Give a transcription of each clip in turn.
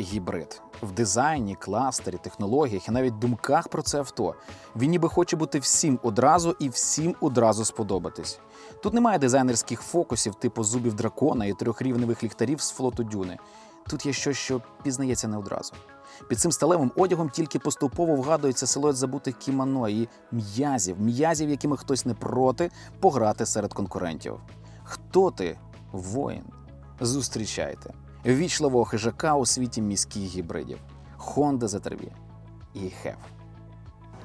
гібрид в дизайні, кластері, технологіях і навіть думках про це авто. Він ніби хоче бути всім одразу і всім одразу сподобатись. Тут немає дизайнерських фокусів типу зубів дракона і трьохрівневих ліхтарів з флоту дюни. Тут є щось, що пізнається не одразу. Під цим сталевим одягом тільки поступово вгадується силует забутих кімано і м'язів, м'язів, якими хтось не проти пограти серед конкурентів. Хто ти, воїн? Зустрічайте ввічливого хижака у світі міських гібридів Honda ZR-V і HEV.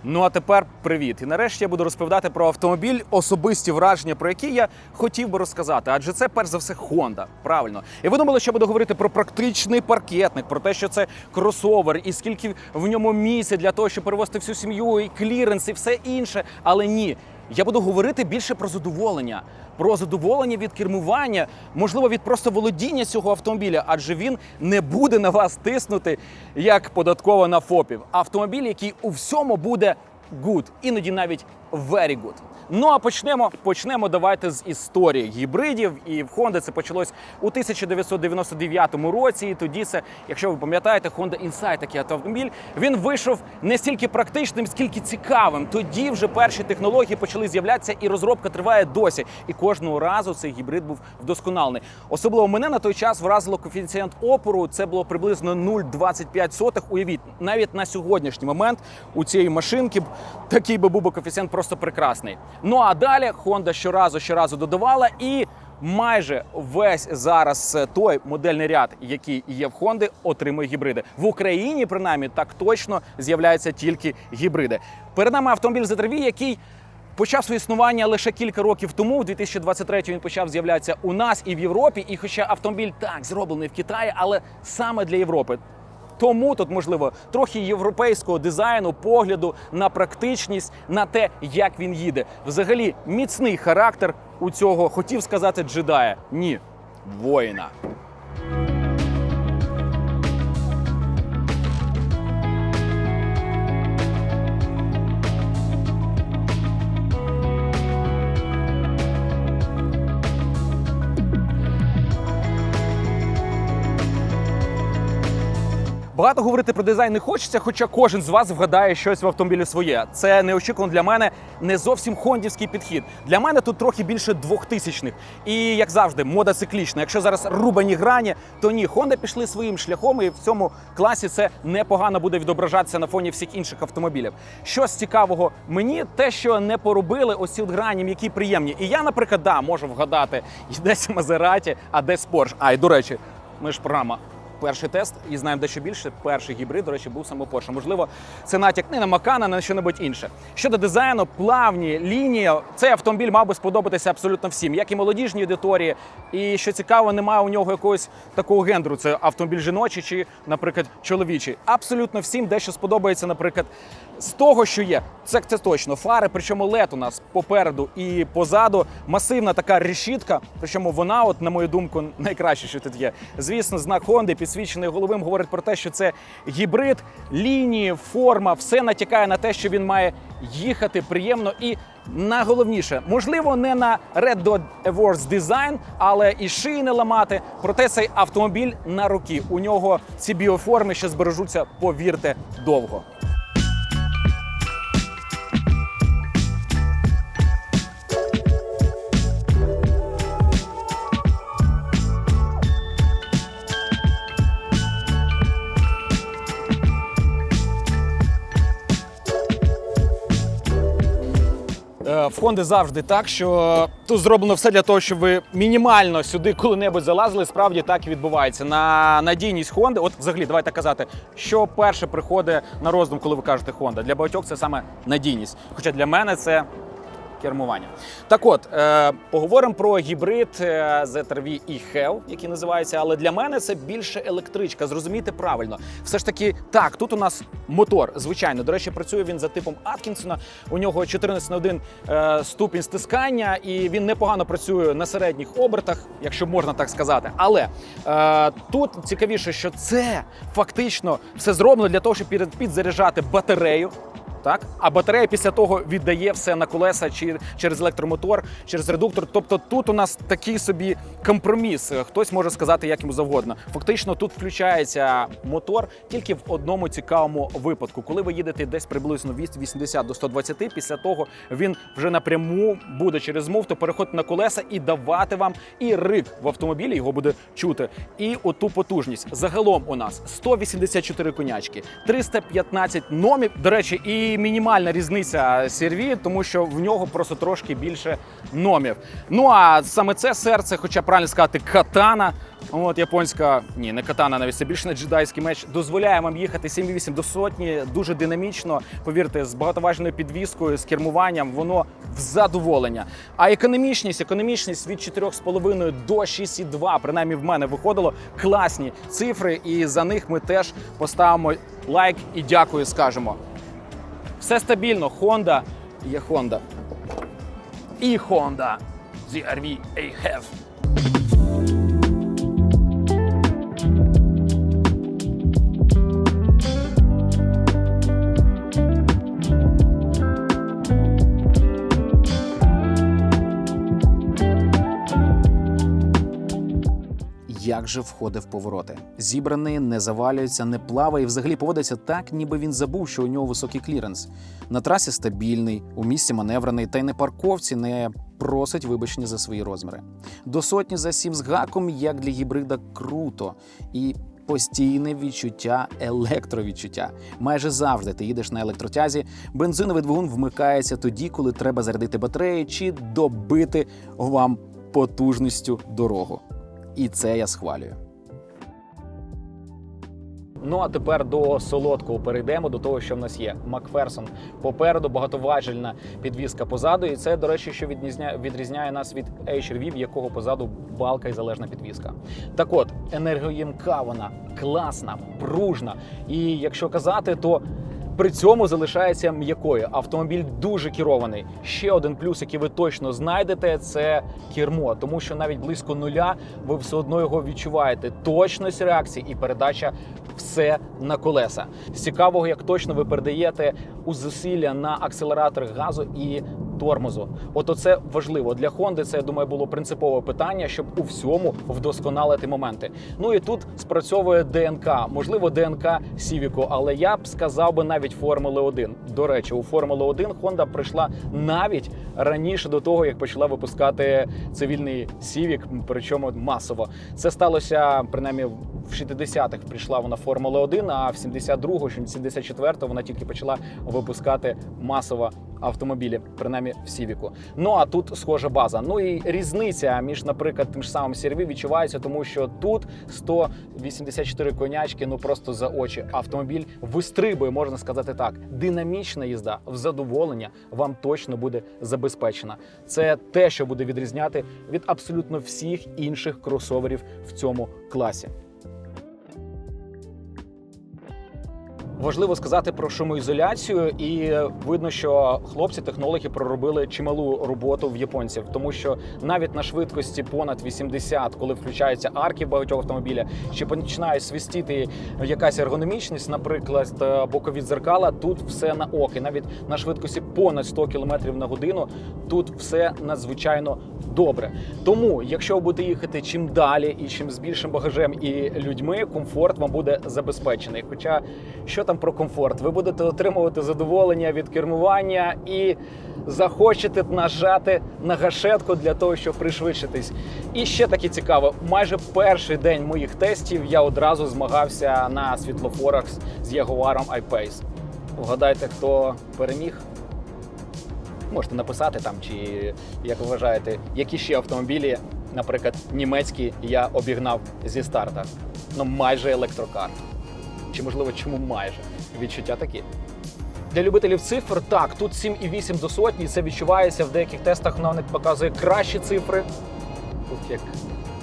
Ну а тепер привіт. І нарешті я буду розповідати про автомобіль, особисті враження, про які я хотів би розказати. Адже це перш за все Honda. Правильно. І ви думали, що я буду говорити про практичний паркетник, про те, що це кросовер, і скільки в ньому місця для того, щоб перевозити всю сім'ю, і кліренс, і все інше. Але ні. Я буду говорити більше про задоволення, про задоволення від кермування, можливо, від просто володіння цього автомобіля, адже він не буде на вас тиснути як податково на ФОПів. Автомобіль, який у всьому буде good, іноді навіть very good. Ну а почнемо. Почнемо давайте з історії гібридів. І в Honda це почалось у 1999 році. І тоді це, якщо ви пам'ятаєте, Honda Insight, такий автомобіль, він вийшов не стільки практичним, скільки цікавим. Тоді вже перші технології почали з'являтися, і розробка триває досі. І кожного разу цей гібрид був вдосконалений. Особливо мене на той час вразило коефіцієнт опору. Це було приблизно 0,25. Уявіть, навіть на сьогоднішній момент у цієї машинки такий би був коефіцієнт просто прекрасний. Ну а далі Honda щоразу щоразу додавала і. Майже весь зараз е, той модельний ряд, який є в Honda, отримує гібриди. В Україні, принаймні, так точно з'являються тільки гібриди. Перед нами автомобіль ZR-V, який почав своє існування лише кілька років тому. В 2023 він почав з'являтися у нас і в Європі. І хоча автомобіль так зроблений в Китаї, але саме для Європи. Тому тут можливо трохи європейського дизайну, погляду на практичність, на те, як він їде. Взагалі, міцний характер у цього хотів сказати джедая. Ні, воїна. Багато говорити про дизайн не хочеться, хоча кожен з вас вгадає щось в автомобілі своє. Це неочікувано для мене не зовсім хондівський підхід. Для мене тут трохи більше двохтисячних. І як завжди, мода циклічна. Якщо зараз рубані грані, то ні, Honda пішли своїм шляхом, і в цьому класі це непогано буде відображатися на фоні всіх інших автомобілів. Що з цікавого мені, те, що не поробили ось ці грані, які приємні. І я, наприклад, да, можу вгадати і десь Мазераті, а десь Porsche. А і до речі, ми ж програма перший тест і знаємо дещо більше. Перший гібрид, до речі, був саме Porsche. Можливо, це натяк не на Макана, а на що-небудь інше. Щодо дизайну, плавні лінії, цей автомобіль мав би сподобатися абсолютно всім, як і молодіжній аудиторії. І що цікаво, немає у нього якогось такого гендру. Це автомобіль жіночий чи, наприклад, чоловічий. Абсолютно всім дещо сподобається, наприклад, з того, що є. Це, це точно фари, причому LED у нас попереду і позаду масивна така решітка. Причому вона, от на мою думку, найкраще, що тут є. Звісно, знак Honda, підсвічений головим, говорить про те, що це гібрид, лінії, форма, все натякає на те, що він має їхати приємно і. Найголовніше, можливо, не на Red Dot Awards Design, але і шиї не ламати. Проте цей автомобіль на руки. У нього ці біоформи ще збережуться, повірте, довго. В Хонди завжди так, що тут зроблено все для того, щоб ви мінімально сюди коли-небудь залазили. Справді так і відбувається. На надійність Хонди, от взагалі, давайте казати, що перше приходить на роздум, коли ви кажете Хонда. Для багатьох це саме надійність. Хоча для мене це кермування. Так от, е, поговоримо про гібрид е, ZR-V і HEV, який називається, але для мене це більше електричка. Зрозумійте правильно. Все ж таки, так, тут у нас мотор, звичайно. До речі, працює він за типом Аткінсона. У нього 14 на 1 е, ступінь стискання, і він непогано працює на середніх обертах, якщо можна так сказати. Але е, тут цікавіше, що це фактично все зроблено для того, щоб підзаряджати батарею Так, а батарея після того віддає все на колеса чи через електромотор, через редуктор. Тобто тут у нас такий собі компроміс. Хтось може сказати як йому завгодно. Фактично, тут включається мотор тільки в одному цікавому випадку, коли ви їдете десь приблизно від 80 до 120, Після того він вже напряму буде через муфту переходити на колеса і давати вам і рик в автомобілі. Його буде чути, і оту потужність. Загалом у нас 184 конячки, 315 номів. До речі, і мінімальна різниця CR-V, тому що в нього просто трошки більше номів. Ну а саме це серце, хоча правильно сказати, катана. От японська, ні, не катана, навіть це більше не джедайський меч. Дозволяє вам їхати 7,8 до сотні, дуже динамічно. Повірте, з багатоважною підвіскою, з кермуванням, воно в задоволення. А економічність, економічність від 4,5 до 6,2, принаймні в мене виходило класні цифри, і за них ми теж поставимо лайк і дякую, скажемо. Все стабільно. Honda є Honda. І Honda. ZR-V I have. Як же входить в повороти? Зібраний, не завалюється, не плаває і взагалі поводиться так, ніби він забув, що у нього високий кліренс. На трасі стабільний, у місці маневрений, та й на парковці не просить вибачення за свої розміри. До сотні за сім з гаком, як для гібрида, круто. І постійне відчуття електровідчуття. Майже завжди ти їдеш на електротязі. Бензиновий двигун вмикається тоді, коли треба зарядити батарею чи добити вам потужністю дорогу. І це я схвалюю. Ну а тепер до солодкого перейдемо до того, що в нас є. Макферсон попереду, багатоважельна підвіска позаду. І це, до речі, що відрізняє, відрізняє нас від HRV, в якого позаду балка і залежна підвіска. Так от, енергоємка вона класна, пружна. І якщо казати, то при цьому залишається м'якою. Автомобіль дуже керований. Ще один плюс, який ви точно знайдете, це кермо, тому що навіть близько нуля ви все одно його відчуваєте. Точність реакції і передача все на колеса. З цікавого, як точно ви передаєте у зусилля на акселератор газу і тормозу. От оце важливо для Honda Це я думаю було принципове питання, щоб у всьому вдосконалити моменти. Ну і тут спрацьовує ДНК, можливо, ДНК Сівіку, але я б сказав би навіть Формули 1. До речі, у Формули 1 Honda прийшла навіть раніше до того, як почала випускати цивільний Сівік, причому масово. Це сталося принаймні в 60-х прийшла вона Формула 1, а в 72-го, 74-го вона тільки почала випускати масово автомобілі, принаймні в Сівіку. Ну а тут схожа база. Ну і різниця між, наприклад, тим ж самим CR-V відчувається, тому що тут 184 конячки, ну просто за очі. Автомобіль вистрибує, можна сказати так. Динамічна їзда в задоволення вам точно буде забезпечена. Це те, що буде відрізняти від абсолютно всіх інших кросоверів в цьому класі. Важливо сказати про шумоізоляцію, і видно, що хлопці-технологи проробили чималу роботу в японців, тому що навіть на швидкості понад 80, коли включаються арки в багатьох автомобіля, чи починає свистіти якась ергономічність, наприклад, е, бокові дзеркала, тут все на ок. І навіть на швидкості понад 100 км на годину тут все надзвичайно добре. Тому, якщо ви будете їхати чим далі і чим з більшим багажем і людьми, комфорт вам буде забезпечений. Хоча що там про комфорт? Ви будете отримувати задоволення від кермування і захочете нажати на гашетку для того, щоб пришвидшитись. І ще таке цікаво: майже перший день моїх тестів я одразу змагався на світлофорах з Ягуаром I-Pace. Вгадайте, хто переміг? Можете написати там, чи як вважаєте, які ще автомобілі, наприклад, німецькі, я обігнав зі старта. Ну, майже електрокар. Чи можливо, чому майже? Відчуття такі. Для любителів цифр, так, тут 7,8 до сотні, це відчувається в деяких тестах, навіть показує кращі цифри. Ух, як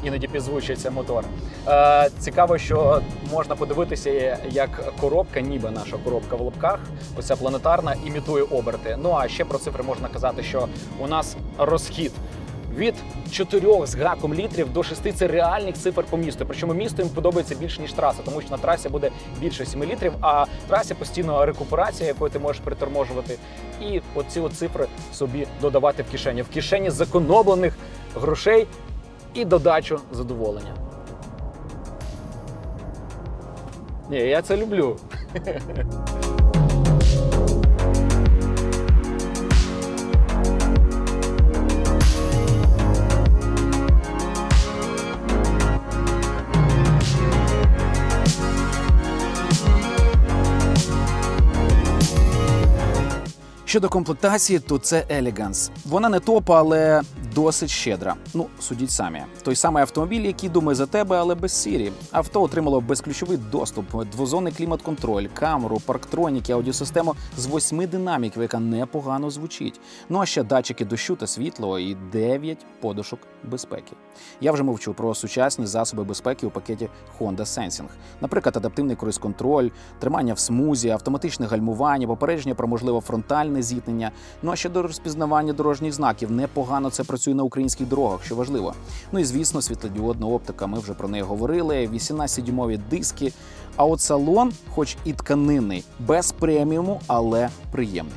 іноді підзвучується мотор. Е, цікаво, що можна подивитися, як коробка, ніби наша коробка в лобках, оця планетарна, імітує оберти. Ну а ще про цифри можна казати, що у нас розхід від 4 з гаком літрів до 6 це реальних цифр по місту. Причому місто їм подобається більше ніж траса, тому що на трасі буде більше 7 літрів, а трасі постійно рекуперація, якою ти можеш приторможувати, і оці цифри собі додавати в кишені. В кишені зекономлених грошей і додачу задоволення. Ні, я це люблю. Щодо комплектації, то це Еліганс. Вона не топа, але досить щедра. Ну, судіть самі. Той самий автомобіль, який думає за тебе, але без сірі. Авто отримало безключовий доступ, двозонний клімат-контроль, камеру, парктроніки, аудіосистему з восьми динаміків, яка непогано звучить. Ну а ще датчики дощу та світло і 9 подушок безпеки. Я вже мовчу про сучасні засоби безпеки у пакеті Honda Sensing. Наприклад, адаптивний круїз-контроль, тримання в смузі, автоматичне гальмування, попередження про можливе фронтальне зіткнення. Ну а щодо розпізнавання дорожніх знаків, непогано це працює на українських дорогах, що важливо. Ну і звісно, світлодіодна оптика. Ми вже про неї говорили. 18-дюймові диски. А от салон, хоч і тканинний, без преміуму, але приємний.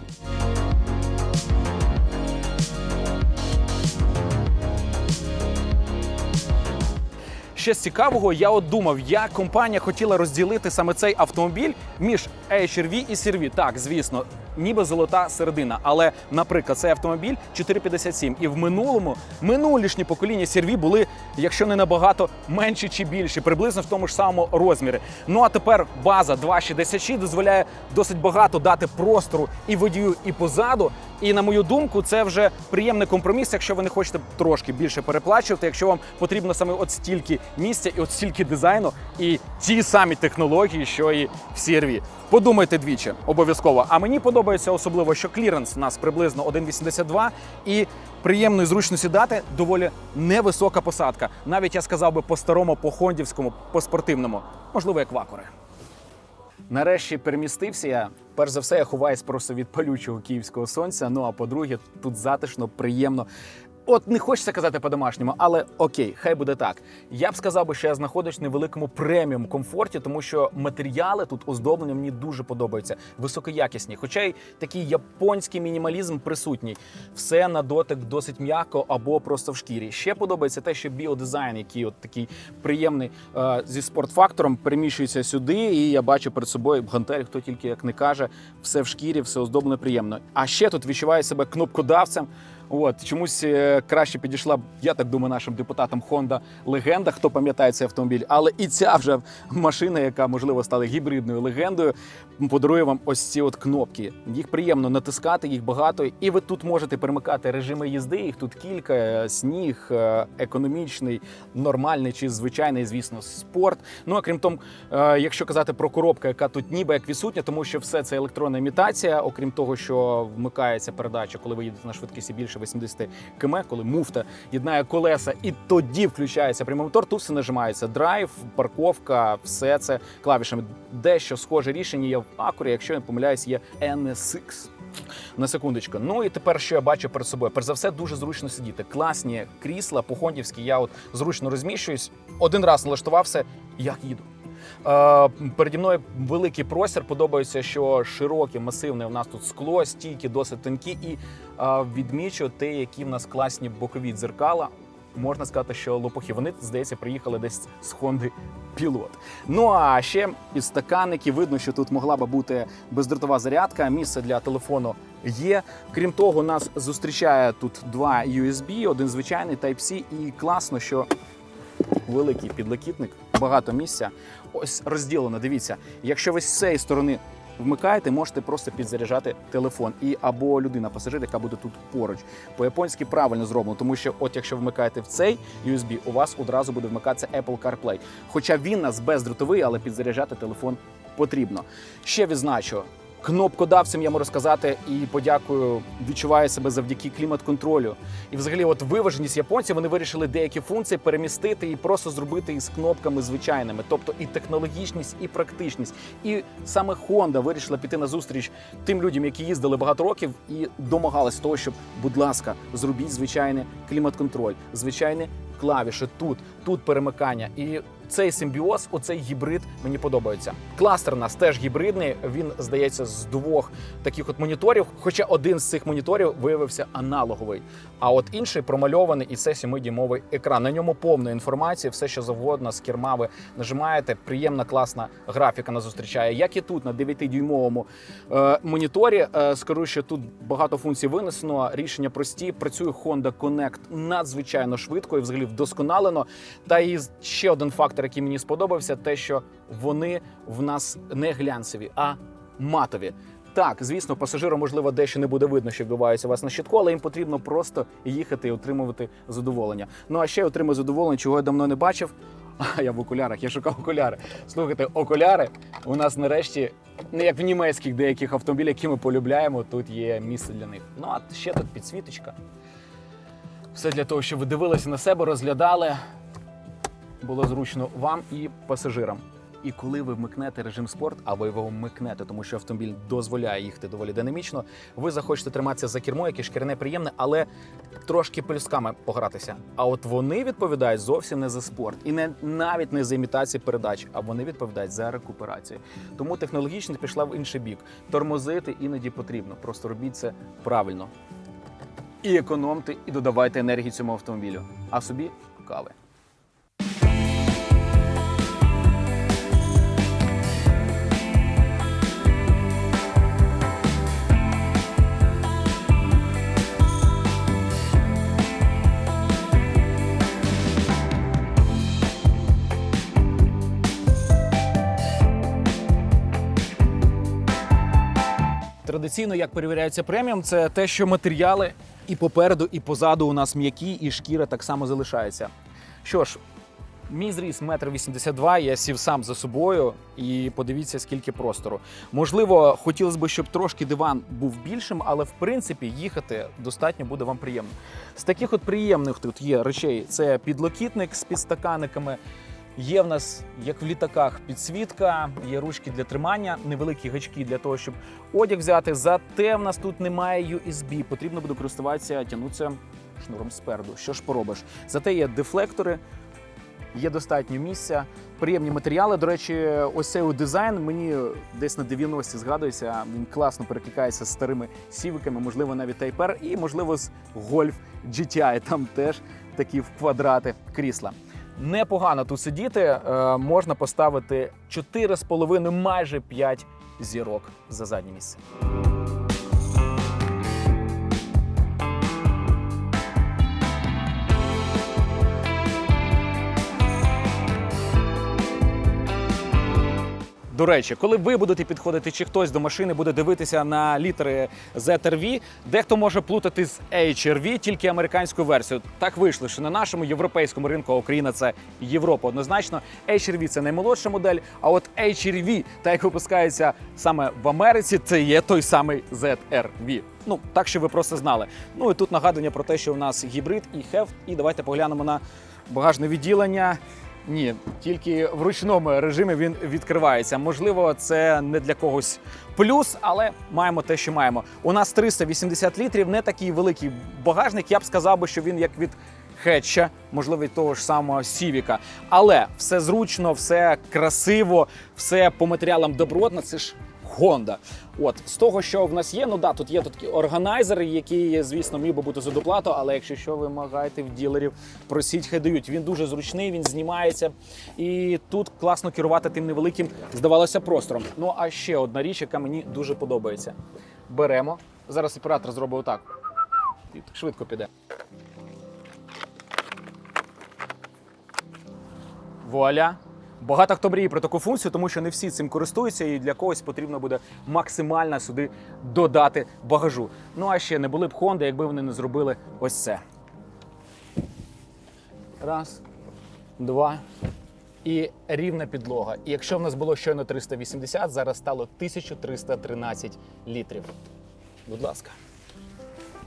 Ще з цікавого, я от думав, як компанія хотіла розділити саме цей автомобіль між HRV і CR-V. Так, звісно, ніби золота середина. Але, наприклад, цей автомобіль 457. І в минулому минулішні покоління CR-V були, якщо не набагато менші чи більші, приблизно в тому ж самому розмірі. Ну а тепер база 266 дозволяє досить багато дати простору і водію, і позаду. І на мою думку, це вже приємний компроміс, якщо ви не хочете трошки більше переплачувати, якщо вам потрібно саме от стільки місця і от стільки дизайну, і ті самі технології, що і в CR-V. Подумайте двічі, обов'язково. А мені подобається особливо, що кліренс у нас приблизно 1,82 і приємно і зручно сідати доволі невисока посадка. Навіть я сказав би по-старому, по-хондівському, по-спортивному, можливо, як вакури. Нарешті перемістився я. Перш за все, я ховаюсь просто від палючого київського сонця. Ну а по-друге, тут затишно, приємно. От не хочеться казати по-домашньому, але окей, хай буде так. Я б сказав би, що я знаходжусь в невеликому преміум комфорті, тому що матеріали тут оздоблення мені дуже подобаються, високоякісні. Хоча й такий японський мінімалізм присутній. Все на дотик досить м'яко або просто в шкірі. Ще подобається те, що біодизайн, який от такий приємний е, зі спортфактором, переміщується сюди, і я бачу перед собою гантель, хто тільки як не каже, все в шкірі, все оздоблено приємно. А ще тут відчуваю себе кнопкодавцем. От чомусь е, краще підійшла б, я так думаю, нашим депутатам Honda легенда, хто пам'ятає цей автомобіль. Але і ця вже машина, яка можливо стала гібридною легендою, подарує вам ось ці от кнопки. Їх приємно натискати, їх багато, і ви тут можете перемикати режими їзди. Їх тут кілька: е, сніг, е, економічний, нормальний чи звичайний, звісно, спорт. Ну а крім того, якщо казати про коробку, яка тут ніби як відсутня, тому що все це електронна імітація, окрім того, що вмикається передача, коли ви їдете на швидкості більше 80 км, коли муфта єднає колеса, і тоді включається прямий мотор. Тут все нажимається драйв, парковка, все це клавішами. Дещо схоже рішення є в Акурі, якщо я не помиляюсь, є NSX. На секундочку. Ну і тепер, що я бачу перед собою? Перш за все, дуже зручно сидіти. Класні крісла, по-хондівськи, я от зручно розміщуюсь. Один раз налаштувався, як їду. Е, переді мною великий простір. Подобається, що широке, масивне. У нас тут скло, стійки, досить тонкі. І е, відмічу те, які в нас класні бокові дзеркала. Можна сказати, що лопухи. Вони, здається, приїхали десь з Хонди Пілот. Ну а ще підстаканники. Видно, що тут могла би бути бездротова зарядка. Місце для телефону є. Крім того, нас зустрічає тут два USB, один звичайний Type-C. І класно, що великий підлокітник, багато місця. Ось розділено. Дивіться, якщо ви з цієї сторони вмикаєте, можете просто підзаряджати телефон і або людина пасажир, яка буде тут поруч. По-японськи правильно зроблено, тому що, от якщо вмикаєте в цей USB, у вас одразу буде вмикатися Apple CarPlay. Хоча він нас бездротовий, але підзаряджати телефон потрібно. Ще відзначу. Кнопкодавцем, я можу сказати, і подякую, відчуваю себе завдяки клімат-контролю. І взагалі, от виваженість японців, вони вирішили деякі функції перемістити і просто зробити із кнопками звичайними. Тобто і технологічність, і практичність. І саме Honda вирішила піти на зустріч тим людям, які їздили багато років, і домагалась того, щоб, будь ласка, зробіть звичайний клімат-контроль, звичайні клавіші тут, тут перемикання. І цей симбіоз, оцей гібрид мені подобається. Кластер у нас теж гібридний. Він здається з двох таких от моніторів. Хоча один з цих моніторів виявився аналоговий, а от інший промальований, і це 7-дюймовий екран. На ньому повна інформація, все що завгодно з керма ви нажимаєте. Приємна, класна графіка нас зустрічає. Як і тут на 9-дюймовому е, моніторі. Е, скажу, що тут багато функцій винесено. Рішення прості. Працює Honda Connect надзвичайно швидко і взагалі вдосконалено. Та і ще один фактор, який мені сподобався, те, що вони в нас не глянцеві, а матові. Так, звісно, пасажирам можливо дещо не буде видно, що відбувається у вас на щитку, але їм потрібно просто їхати і отримувати задоволення. Ну а ще отримую задоволення, чого я давно не бачив. А я в окулярах, я шукав окуляри. Слухайте, окуляри у нас нарешті, не як в німецьких деяких автомобілях, які ми полюбляємо, тут є місце для них. Ну а ще тут підсвіточка. Все для того, щоб ви дивилися на себе, розглядали. Було зручно вам і пасажирам. І коли ви вмикнете режим спорт, а ви його вмикнете, тому що автомобіль дозволяє їхати доволі динамічно, ви захочете триматися за кермо, яке шкіряне приємне, але трошки пелюсками погратися. А от вони відповідають зовсім не за спорт і не навіть не за імітацію передач, а вони відповідають за рекуперацію. Тому технологічність пішла в інший бік. Тормозити іноді потрібно. Просто робіть це правильно. І економте, і додавайте енергії цьому автомобілю. А собі кави. Традиційно, як перевіряється преміум, це те, що матеріали і попереду, і позаду у нас м'які, і шкіра так само залишається. Що ж, мій зріс 1,82 м, я сів сам за собою, і подивіться, скільки простору. Можливо, хотілося б, щоб трошки диван був більшим, але в принципі їхати достатньо буде вам приємно. З таких от приємних тут є речей: це підлокітник з підстаканниками. Є в нас, як в літаках, підсвітка, є ручки для тримання, невеликі гачки для того, щоб одяг взяти. Зате в нас тут немає USB, потрібно буде користуватися, тягнутися шнуром спереду. Що ж поробиш? Зате є дефлектори, є достатньо місця, приємні матеріали. До речі, ось цей дизайн мені десь на 90 згадується. Він класно перекликається з старими сівиками, можливо, навіть R і можливо з Golf GTI. Там теж такі в квадрати крісла. Непогано тут сидіти. Е, можна поставити 4,5, майже 5 зірок за заднє місце. До речі, коли ви будете підходити, чи хтось до машини буде дивитися на літери ZRV, дехто може плутати з HRV, тільки американську версію. Так вийшло, що на нашому європейському ринку, а Україна це Європа однозначно. HRV – це наймолодша модель. А от HRV, та як випускається саме в Америці, це є той самий ZRV. Ну так що ви просто знали. Ну і тут нагадування про те, що у нас гібрид і хефт. І давайте поглянемо на багажне відділення. Ні, тільки в ручному режимі він відкривається. Можливо, це не для когось плюс, але маємо те, що маємо. У нас 380 літрів, не такий великий багажник. Я б сказав би, що він як від хетча, можливо, від того ж самого Сівіка. Але все зручно, все красиво, все по матеріалам добротно. Це ж Honda. От з того, що в нас є, ну да, тут є такі органайзери, які, звісно, міг би бути за доплату, але якщо що вимагаєте в ділерів, просіть, хай дають. Він дуже зручний, він знімається. І тут класно керувати тим невеликим, здавалося, простором. Ну а ще одна річ, яка мені дуже подобається. Беремо. Зараз оператор зробить отак. І так швидко піде. Вуаля. Багато хто мріє про таку функцію, тому що не всі цим користуються, і для когось потрібно буде максимально сюди додати багажу. Ну а ще не були б Honda, якби вони не зробили ось це. Раз, два, і рівна підлога. І якщо в нас було щойно 380, зараз стало 1313 літрів. Будь ласка.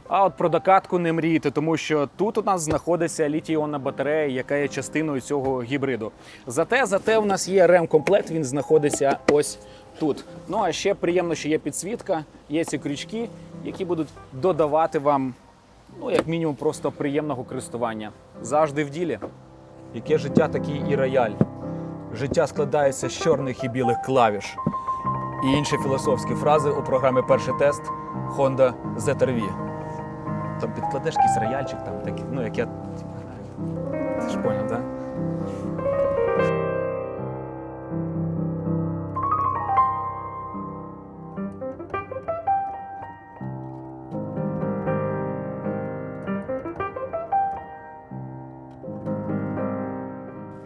А от про докатку не мрійте, тому що тут у нас знаходиться літій-іонна батарея, яка є частиною цього гібриду. Зате, зате у нас є ремкомплект, він знаходиться ось тут. Ну а ще приємно, що є підсвітка, є ці крючки, які будуть додавати вам, ну як мінімум, просто приємного користування. Завжди в ділі. Яке життя, такий і рояль. Життя складається з чорних і білих клавіш. І інші філософські фрази у програмі Перший тест Honda ZR-V. Там підкладеш якийсь рояльчик, там такі, ну як я граю. Ти ж поняв, так?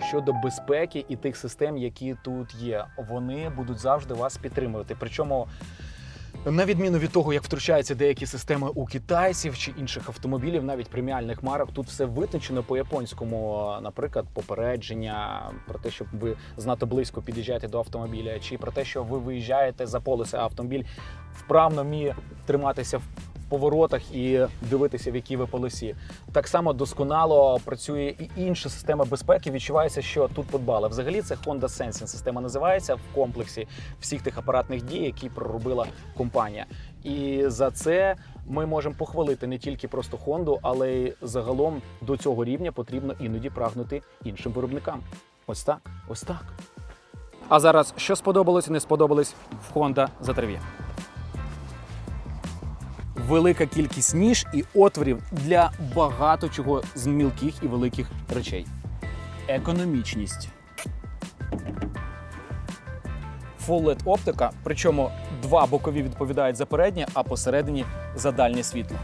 Щодо безпеки і тих систем, які тут є, вони будуть завжди вас підтримувати. Причому, на відміну від того, як втручаються деякі системи у китайців чи інших автомобілів, навіть преміальних марок, тут все витончено по японському. Наприклад, попередження про те, щоб ви знато близько під'їжджаєте до автомобіля, чи про те, що ви виїжджаєте за полосе автомобіль вправно вміє триматися в поворотах і дивитися, в якій ви полосі. Так само досконало працює і інша система безпеки. Відчувається, що тут подбали. Взагалі, це Honda Sensing система називається в комплексі всіх тих апаратних дій, які проробила компанія. І за це ми можемо похвалити не тільки просто Honda, але й загалом до цього рівня потрібно іноді прагнути іншим виробникам. Ось так, ось так. А зараз що сподобалось не сподобалось в Honda ZR-V? Велика кількість ніж і отворів для багато чого з мілких і великих речей. Економічність. Full LED оптика, причому два бокові відповідають за переднє, а посередині за дальнє світло.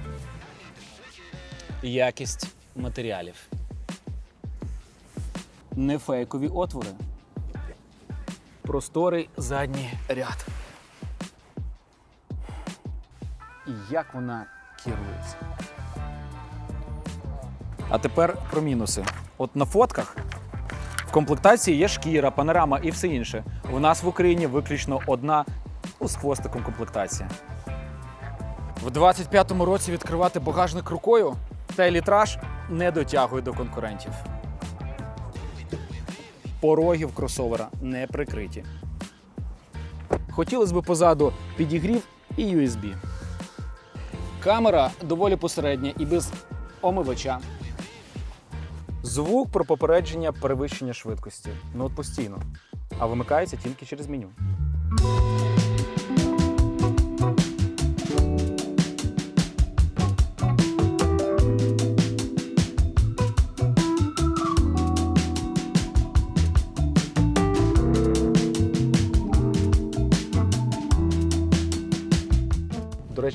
Якість матеріалів. Не фейкові отвори. Просторий задній ряд. І як вона керується. А тепер про мінуси. От на фотках в комплектації є шкіра, панорама і все інше. У нас в Україні виключно одна ну, з хвостиком комплектація. В 25-му році відкривати багажник рукою та літраж не дотягує до конкурентів. Порогів кросовера не прикриті. Хотілося б позаду підігрів і USB. Камера доволі посередня і без омивача. Звук про попередження перевищення швидкості. Ну от постійно. А вимикається тільки через меню.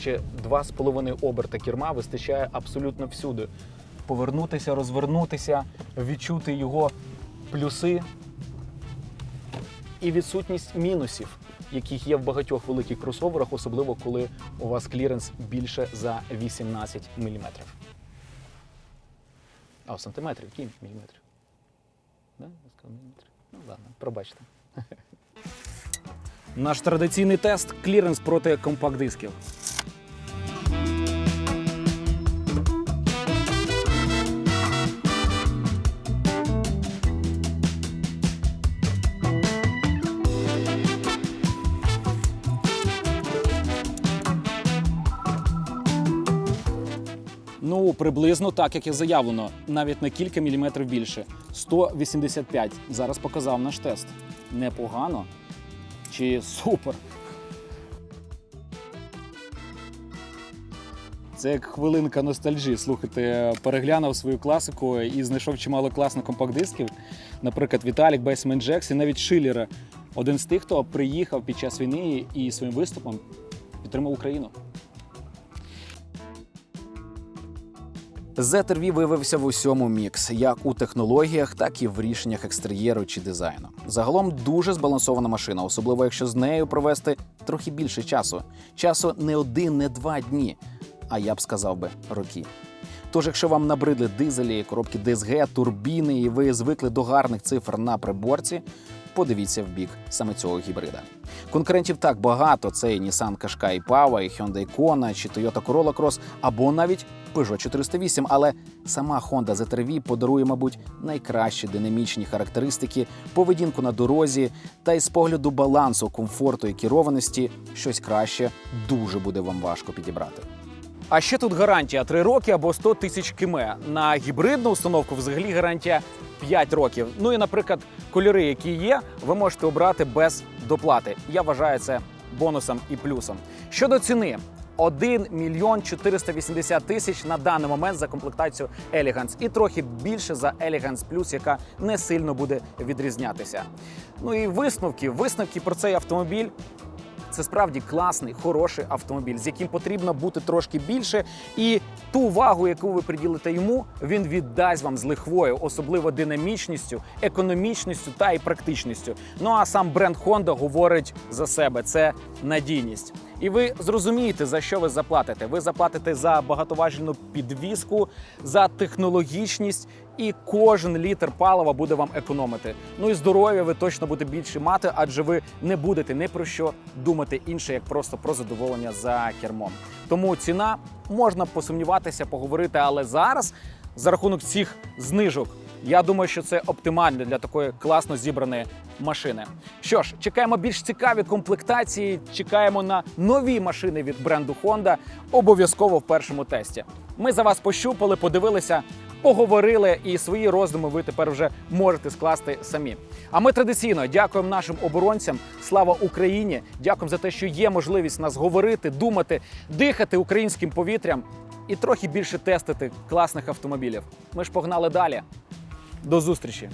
Речі, два з половиною оберта керма вистачає абсолютно всюди. Повернутися, розвернутися, відчути його плюси і відсутність мінусів, яких є в багатьох великих кросоверах, особливо коли у вас кліренс більше за 18 мм. А в сантиметрів, які міліметрів? Да? Ну ладно, пробачте. Наш традиційний тест кліренс проти компакт-дисків. Ну, приблизно так, як і заявлено, навіть на кілька міліметрів більше. 185. Зараз показав наш тест. Непогано чи супер? Це як хвилинка ностальжі. Слухайте, переглянув свою класику і знайшов чимало класних компакт-дисків. Наприклад, Віталік, Бейсмен Джекс і навіть Шилера. Один з тих, хто приїхав під час війни і своїм виступом підтримав Україну. ZR-V виявився в усьому мікс, як у технологіях, так і в рішеннях екстер'єру чи дизайну. Загалом дуже збалансована машина, особливо якщо з нею провести трохи більше часу. Часу не один, не два дні, а я б сказав би роки. Тож, якщо вам набридли дизелі, коробки DSG, турбіни, і ви звикли до гарних цифр на приборці, подивіться в бік саме цього гібрида. Конкурентів так багато: це і Nissan Qashqai Pava, і Hyundai Kona, чи Toyota Corolla Cross, або навіть Peugeot 408. Але сама Honda ZR-V подарує, мабуть, найкращі динамічні характеристики, поведінку на дорозі, та й з погляду балансу, комфорту і керованості щось краще дуже буде вам важко підібрати. А ще тут гарантія 3 роки або 100 тисяч км. На гібридну установку взагалі гарантія 5 років. Ну і, наприклад, кольори, які є, ви можете обрати без доплати. Я вважаю це бонусом і плюсом. Щодо ціни. 1 мільйон 480 тисяч на даний момент за комплектацію Elegance і трохи більше за Elegance Plus, яка не сильно буде відрізнятися. Ну і висновки. Висновки про цей автомобіль це справді класний, хороший автомобіль, з яким потрібно бути трошки більше. І ту увагу, яку ви приділите йому, він віддасть вам з лихвою, особливо динамічністю, економічністю та і практичністю. Ну а сам бренд Honda говорить за себе: це надійність. І ви зрозумієте, за що ви заплатите. Ви заплатите за багатоважільну підвіску, за технологічність, і кожен літр палива буде вам економити. Ну і здоров'я ви точно будете більше мати, адже ви не будете ні про що думати інше, як просто про задоволення за кермом. Тому ціна можна посумніватися, поговорити, але зараз за рахунок цих знижок. Я думаю, що це оптимально для такої класно зібраної машини. Що ж, чекаємо більш цікаві комплектації, чекаємо на нові машини від бренду Honda. Обов'язково в першому тесті. Ми за вас пощупали, подивилися, поговорили, і свої роздуми ви тепер вже можете скласти самі. А ми традиційно дякуємо нашим оборонцям. Слава Україні! Дякуємо за те, що є можливість нас говорити, думати, дихати українським повітрям і трохи більше тестити класних автомобілів. Ми ж погнали далі. До зустрічі!